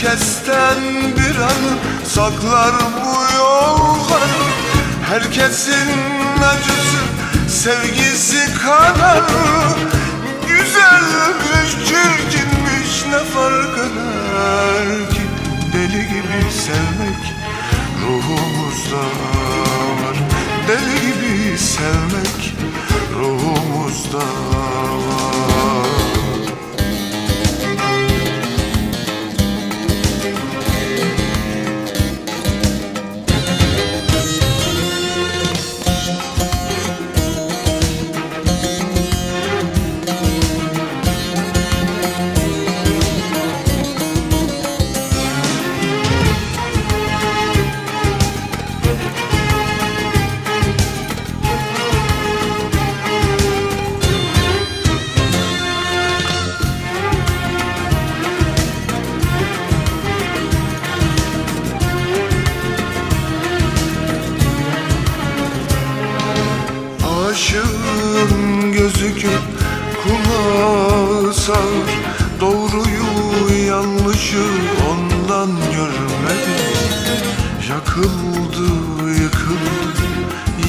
Herkesten bir anı saklar bu yolları. Herkesin acısı sevgisi kadar Güzelmiş çirkinmiş ne fark eder ki? Deli gibi sevmek ruhumuzda var. Deli gibi sevmek ruhumuzda var Aşığın gözü kör kulağı sağır. Doğruyu yanlışı ondan görmedi Yakıldı yıkıldı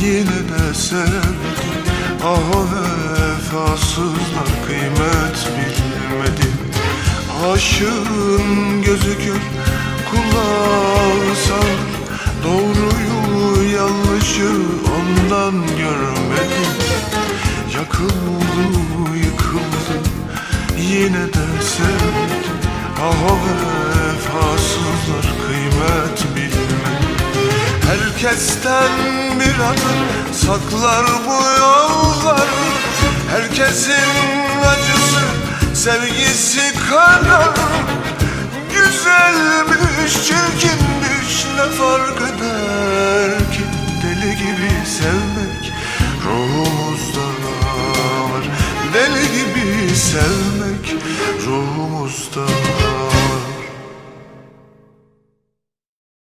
yine de sevdi Ah vefasızlar kıymet bilmedi Aşığın gözü kör kulağı sağır. Doğruyu yine de sevdi Ah vefasızlar kıymet bilmedi Herkesten bir adım saklar bu yollar Herkesin acısı sevgisi kadar Güzelmiş çirkinmiş ne fark eder ki? Deli gibi sevmek ruhumuzda var. Deli gibi sevmek ruhumuzda.